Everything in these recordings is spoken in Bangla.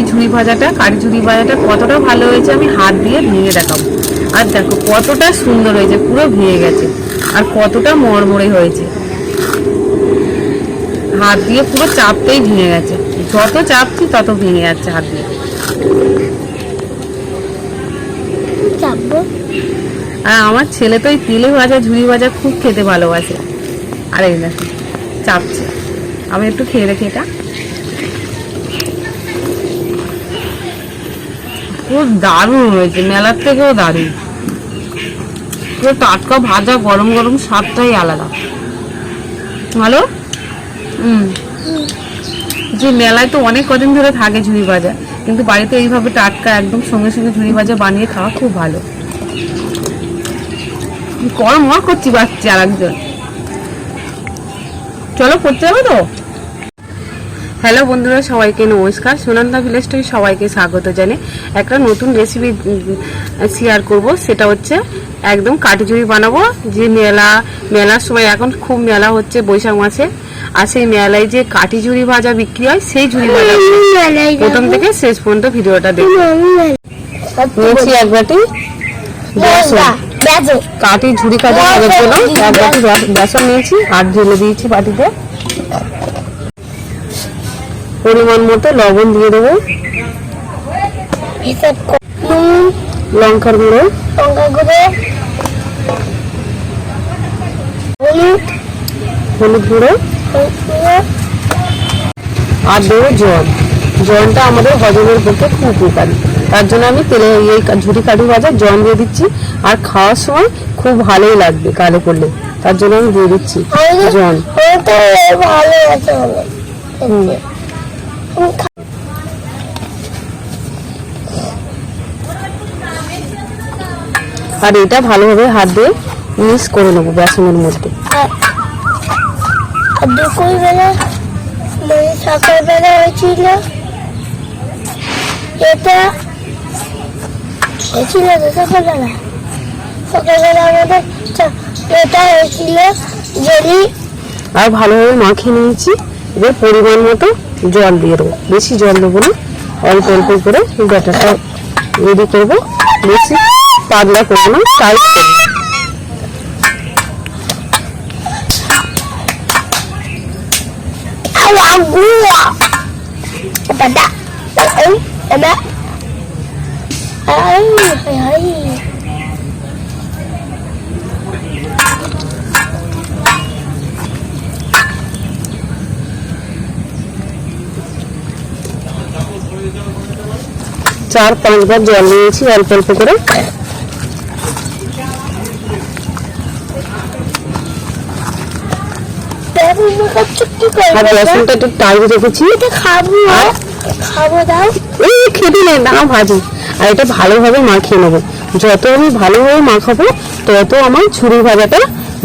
এই ঝুড়ি ভাজাটা কারি ঝুড়ি ভাজাটা কতটা ভালো হয়েছে আমি হাত দিয়ে ভেঙে দেখাবো। আর দেখো কতটা সুন্দর হয়েছে পুরো ভেঙে গেছে। আর কতটা মরমরে হয়েছে। হাত দিয়ে পুরো চাপতেই ভেঙে গেছে। যত চাপছি তত ভেঙে যাচ্ছে হাত দিয়ে। আর আমার ছেলে তো এই তেলে ভাজা ঝুড়ি ভাজা খুব খেতে ভালোবাসে। আর এই দেখো চাপছে। আমি একটু খেয়ে দেখি এটা। পুরো দারুণ হয়েছে, মেলার থেকেও দারুণ। পুরো টাটকা ভাজা গরম গরম স্বাদটাই আলাদা। ভালো? হুম। যে মেলায় তো অনেক কদিন ধরে থাকে ঝুড়ি ভাজা, কিন্তু বাড়িতে এইভাবে টাটকা একদম সঙ্গে সঙ্গে ঝুড়ি ভাজা বানিয়ে খাওয়া খুব ভালো। গরম মর করছি বাচ্চা আর একজন চলো করতে হবে তো? হ্যালো বন্ধুরা, সবাইকে নমস্কার। সুনন্দা ভিলেজ থেকে সবাইকে স্বাগত জানে একটা নতুন রেসিপি শেয়ার করব। সেটা হচ্ছে একদম কাঠিচুরি বানাবো। যে মেলা, মেলার সময় এখন খুব মেলা হচ্ছে বৈশাখ মাসে। আর সেই মেলায় যে কাঠিচুরি ভাজা বিক্রি হয়, সেই ঝুড়ি ভাজা প্রথম থেকে শেষ পর্যন্ত ভিডিওটা দেখো। নিয়েছি এক বাটি কাটি ঝুড়ি কাটা করার এক বাটি বেসন নিয়েছি। আর ঢেলে দিয়েছি বাটিতে। পরিমাণ মতো লবণ দিয়ে দেবো। নুন লঙ্কার গুঁড়ো। লঙ্কা গুঁড়ো হলুদ। হলুদ গুঁড়ো। আর দেবো জল। জলটা আমাদের হজমের পক্ষে খুব উপকারী। তার জন্য আমি তেলে এই ঝুড়ি কাঠি ভাজা জল দিয়ে দিচ্ছি। আর খাওয়ার সময় খুব ভালোই লাগবে কালে করলে। তার জন্য আমি দিয়ে দিচ্ছি জল। ভালো আছে। আর এটা ভালোভাবে হাত দিয়ে মিক্স করে নেব বেসনের মধ্যে। আর মানে সকালবেলা হয়েছিল এটা হয়েছিল তো সকালবেলা। সকালবেলা আমাদের চ- এটা হয়েছিল জেলি। আর ভালোভাবে মাখিয়ে নিয়েছি এবার পরিমাণ মতো। জল দিয়ে দেবো। বেশি জল দেবো না, অল্প অল্প করে ব্যাটারটা রেডি করব। বেশি পাতলা করব না টাইট করব। চার পাঁচবার জল নিয়েছি অল্প অল্প করে। আর একটু টাইট রেখেছি। এই খেতে নেই দাঁড়াও ভাজি। আর এটা ভালোভাবে মাখিয়ে নেব। যত আমি ভালোভাবে মাখাবো তত আমার ছুরি ভাজাটা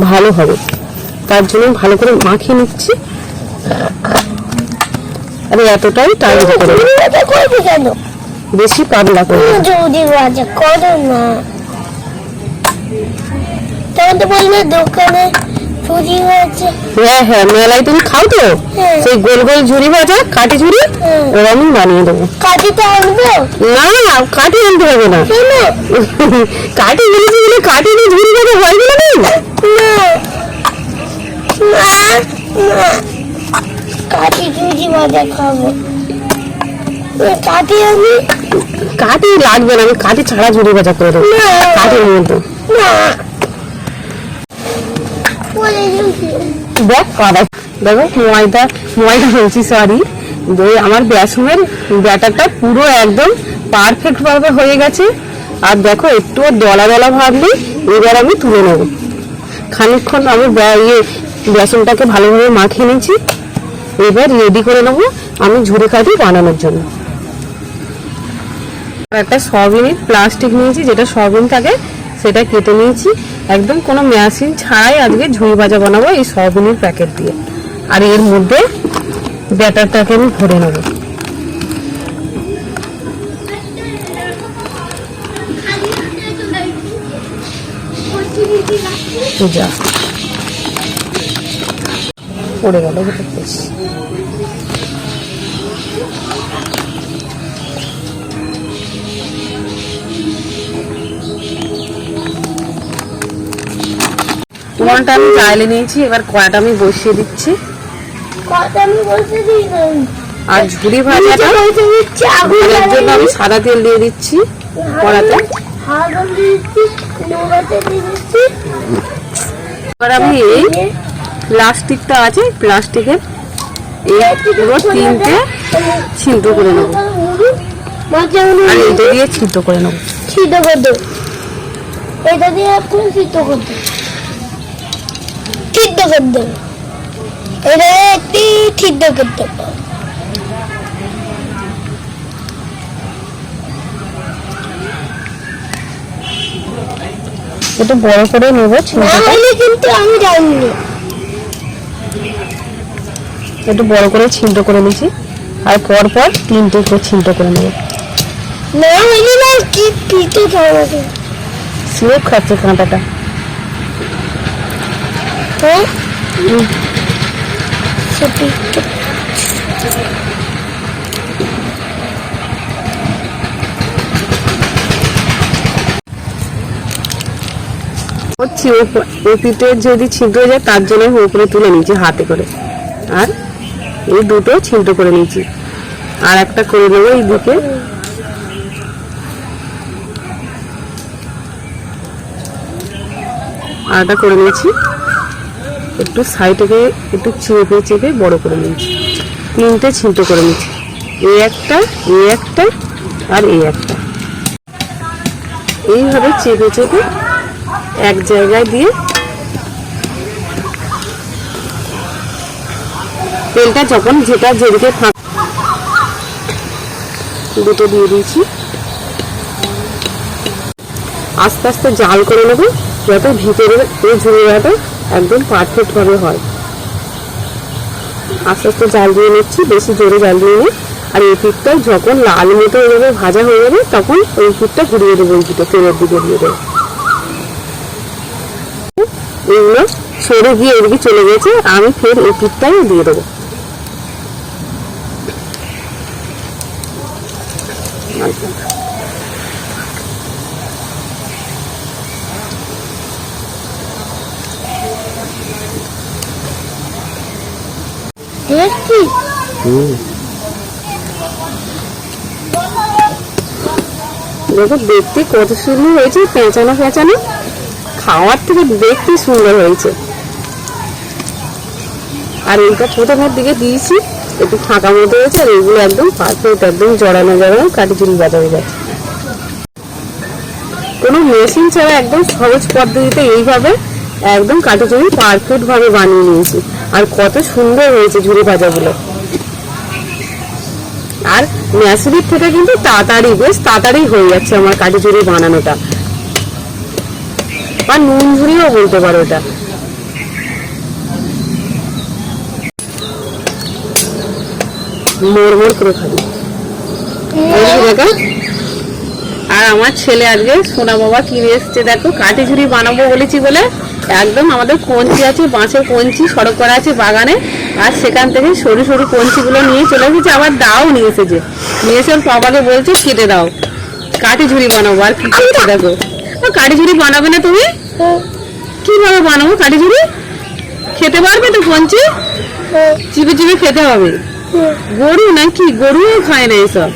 ভালো হবে। তার জন্য ভালো করে মাখিয়ে নিচ্ছি। আর এতটাই টাইট করে বেশি পাতলা করে যদি বাজে করো না তোমার তো বললে দোকানে চুরি হয়েছে। হ্যাঁ হ্যাঁ মেলায় তুমি খাও তো। হ্যাঁ। সেই গোল গোল ঝুড়ি ভাজা কাটি ঝুড়ি হ্যাঁ। ওরকমই বানিয়ে দেবো। কাটিতে আনব? না কাটি আনতে হবে না। কাটি বলেছি বলে কাটি দিয়ে ঝুড়ি ভাজা হয় না না কাটি চুরি বাজে খাব। কাটি আমি কাটি লাগবে না আমি কাটি ছাড়া ঝুড়ি ভাজা করে দেবো। না। কাটির মতো দেখ কড়াই দেখো ময়দা ময়দা বলছি সরি আমার বেসনের ব্যাটারটা পুরো একদম পারফেক্ট ভাবে হয়ে গেছে। আর দেখো একটু দলা দলা ভাবলি এবার আমি তুলে নেব। খানিকক্ষণ আমি ইয়ে বেসনটাকে ভালোভাবে মাখিয়ে নিয়েছি। এবার রেডি করে নেব আমি ঝুড়ি কাঠি বানানোর জন্য। একটা সয়াবিনের প্লাস্টিক নিয়েছি, যেটা সয়াবিন থাকে, সেটা কেটে নিয়েছি। একদম কোনো মেশিন ছাড়াই আজকে ঝুড়ি ভাজা বানাবো এই সয়াবিনের প্যাকেট দিয়ে। আর এর মধ্যে ব্যাটারটাকে আমি ভরে নেব। পড়ে গেল উনুনটা আমি জ্বালিয়ে নিয়েছি এবার কড়াটা আমি বসিয়ে দিচ্ছি? আর ঝুড়ি ভাজাটা ভাজার জন্য আমি সাদা তেল দিয়ে দিচ্ছি কড়াতে। এবার আমি এই প্লাস্টিকটা আছে প্লাস্টিকের এই পুরো তিনটে ছিদ্র করে নেব। আর এইটা দিয়ে ছিদ্র করে নেব। সিদ্ধ করে দেবো। এটা দিয়ে এখন সিদ্ধ করে দেবো সিদ্ধ করে দেবো এটা একটি সিদ্ধ করে দেবো একটু বড় করে নেব না কিন্তু আমি জানি একটু বড় করে ছিদ্র করে নিয়েছি আর পর পর তিনটে করে ছিদ্র করে নেব। না হলে না কি পিঠে খাওয়াবে সিরেপ খাচ্ছে কাঁটাটা হ্যাঁ সে পিঠে হচ্ছে ওপিতে যদি ছিদ্র যায়, তার জন্য উপরে তুলে নিয়েছি হাতে করে। আর এই দুটো ছিদ্র করে নিয়েছি। আর একটা করে নেব এই দিকে। একটা করে নিয়েছি। একটু সাইডে একটু চেপে চেপে বড় করে নিয়েছি। তিনটে ছিদ্র করে নিয়েছি। এই একটা এই একটা আর এই একটা। এইভাবে চেপে চেপে এক জায়গায় দিয়ে তেলটা যখন যেটা যেদিকে ফাঁক দুটো দিয়ে দিয়েছি। আস্তে আস্তে জাল করে নেব, যাতে ভিতরে এই ঝুড়িটা একদম পারফেক্ট ভাবে হয়। আস্তে আস্তে জাল দিয়ে নিচ্ছি, বেশি জোরে জাল দিয়ে নিই আর এই পিঠটা যখন লাল মতো যাবে ভাজা হয়ে যাবে, তখন ওই পিঠটা ঘুরিয়ে দেবো ওই পিঠটা তেলের দিকে দিয়ে দেবো। এগুলো সরে গিয়ে এদিকে চলে গেছে, আমি ফের এই পিঠটাই দিয়ে দেবো। দেখছি দেখো দেখতে কত সুন্দর হয়েছে পেঁচানো পেঁচানো। খাওয়ার থেকে দেখতে সুন্দর হয়েছে। আর এইটা প্রথমের দিকে দিয়েছি একটু ফাঁকা মতো হয়েছে আর এইগুলো একদম পারফেক্ট একদম জড়ানো জড়ানো কাটি চুরি বাজা হয়ে যাচ্ছে কোনো মেশিন ছাড়া একদম সহজ পদ্ধতিতে এইভাবে একদম কাটি চুরি পারফেক্ট ভাবে বানিয়ে নিয়েছি। আর কত সুন্দর হয়েছে ঝুড়ি ভাজাগুলো। আর ম্যাসুরির থেকে কিন্তু তাড়াতাড়ি, বেশ তাড়াতাড়ি হয়ে যাচ্ছে আমার কাঠি ঝুড়ি বানানোটা। বা নুন ঝুড়িও বলতে পারো এটা। আর আমার ছেলে আজকে সোনা বাবা কিনে এসছে, দেখো কাঠি ঝুড়ি বানাবো বলেছি বলে একদম আমাদের কঞ্চি আছে, বাঁশের কঞ্চি, সড়ক করা আছে বাগানে। আর সেখান থেকে সরু সরু কঞ্চিগুলো নিয়ে চলে এসেছে। আবার দাও নিয়ে এসেছে। নিয়ে এসে বাবাকে বলছে, কেটে দাও। কাঠি ঝুড়ি বানাবো। আর কি দেখো? কাঠি ঝুড়ি বানাবে না তুমি? কীভাবে বানাবো কাঠি ঝুড়ি? খেতে পারবে তো কঞ্চি? চিপে চিপে খেতে হবে। গরু নাকি? গরুও খায় না এসব।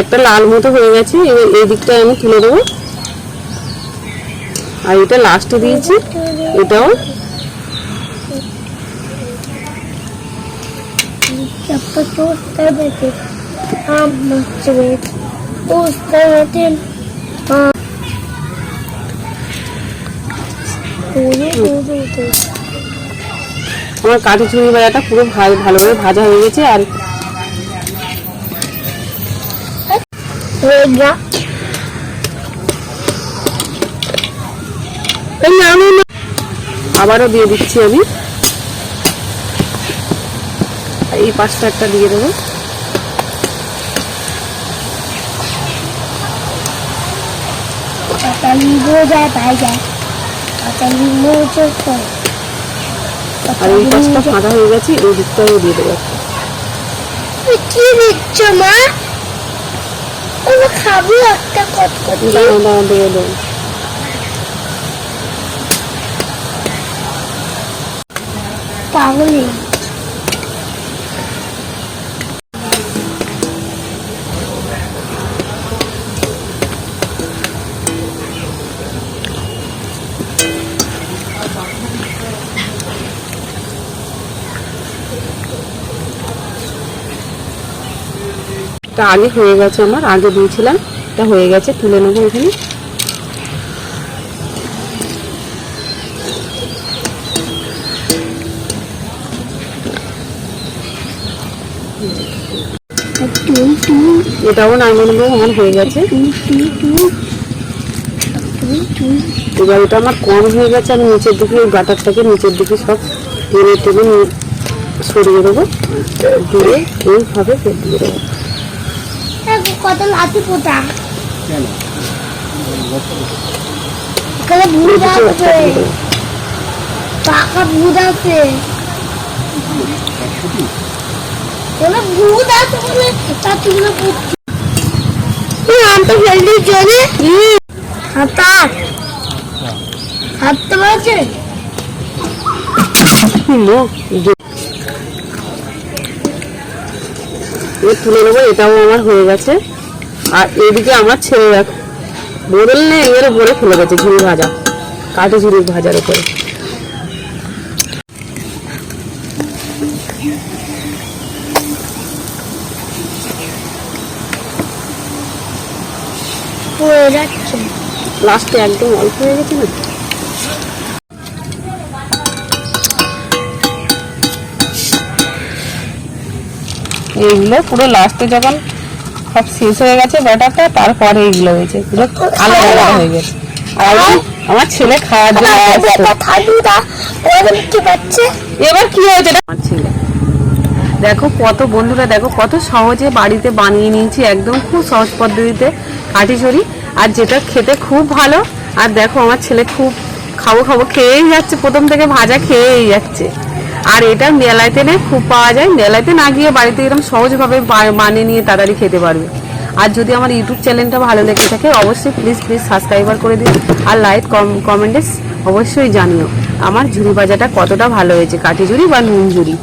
একটা লাল মতো হয়ে গেছে। এবার এই দিকটা আমি তুলে দেবো। আর এটা লাস্টে দিয়েছি। এটাও। আমার কাঠি চুড়ি বেড়াটা পুরো ভালো করে ভাজা হয়ে গেছে, আর আবারও দিয়ে দিচ্ছি আমি। এই পাঁচটা একটা দিয়ে দেবো. আর এই পাঁচটা ফাঁকা হয়ে গেছে এই দিকটাও দিয়ে দেবো কি দিচ্ছ মা? আমি খাব একটা কত কত দাঁড়া দাঁড়া দিয়ে দেবো। পাগলি এটা আগে হয়ে গেছে আমার আগে দিয়েছিলাম এটা হয়ে গেছে তুলে নেব এখানে। এটাও নামিয়ে নেব আমার হয়ে গেছে। এবার এটা আমার কম হয়ে গেছে আমি নিচের দিকে ওই গাটারটাকে নিচের দিকে সব টেনে টেনে সরিয়ে দেবো। দিয়ে এইভাবে ফের দিয়ে দেবো কত লাঠি পোতা এখানে ভূত আছে পাকা আছে। ওরা ভূত আছে বলে? তা তুমি আমি তো জলদি চলে হাতা হাতটা যে- এবার তুলে নেব এটাও আমার হয়ে গেছে। আর এদিকে আমার ছেলে দেখ বোতল নেই এর উপরে খুলে গেছে ঝুড়ি ভাজা। কাঠি ঝুড়ি ভাজার উপরে পড়ে যাচ্ছে লাস্টে একদম অল্প হয়ে গেছে না? এইগুলো পুরো লাস্টে যখন সব শেষ হয়ে গেছে ব্যাটারটা তারপরে এইগুলো হয়েছে। পুরো আলাদা আলাদা হয়ে গেছে। আর আমার ছেলে খাওয়ার জন্য এবার কি হয়েছে? আমার ছেলে। দেখো কত বন্ধুরা, দেখো কত সহজে বাড়িতে বানিয়ে নিয়েছি একদম খুব সহজ পদ্ধতিতে কাঠিচুরি আর যেটা খেতে খুব ভালো, আর দেখো আমার ছেলে খুব খাব খাব খেয়েই যাচ্ছে, প্রথম থেকে ভাজা খেয়েই যাচ্ছে। আর এটা মেলাইতে নেই খুব পাওয়া যায়, মেলাইতে না গিয়ে বাড়িতে এরকম সহজভাবে বানিয়ে নিয়ে তাড়াতাড়ি খেতে পারবে। আর যদি আমার ইউটিউব চ্যানেলটা ভালো লেগে থাকে, অবশ্যই প্লিজ প্লিজ সাবস্ক্রাইবার করে দিন আর লাইক কমেন্টে অবশ্যই জানিও। আমার ঝুড়ি ভাজাটা কতটা ভালো হয়েছে, কাঠি ঝুড়ি বা নুন ঝুড়ি?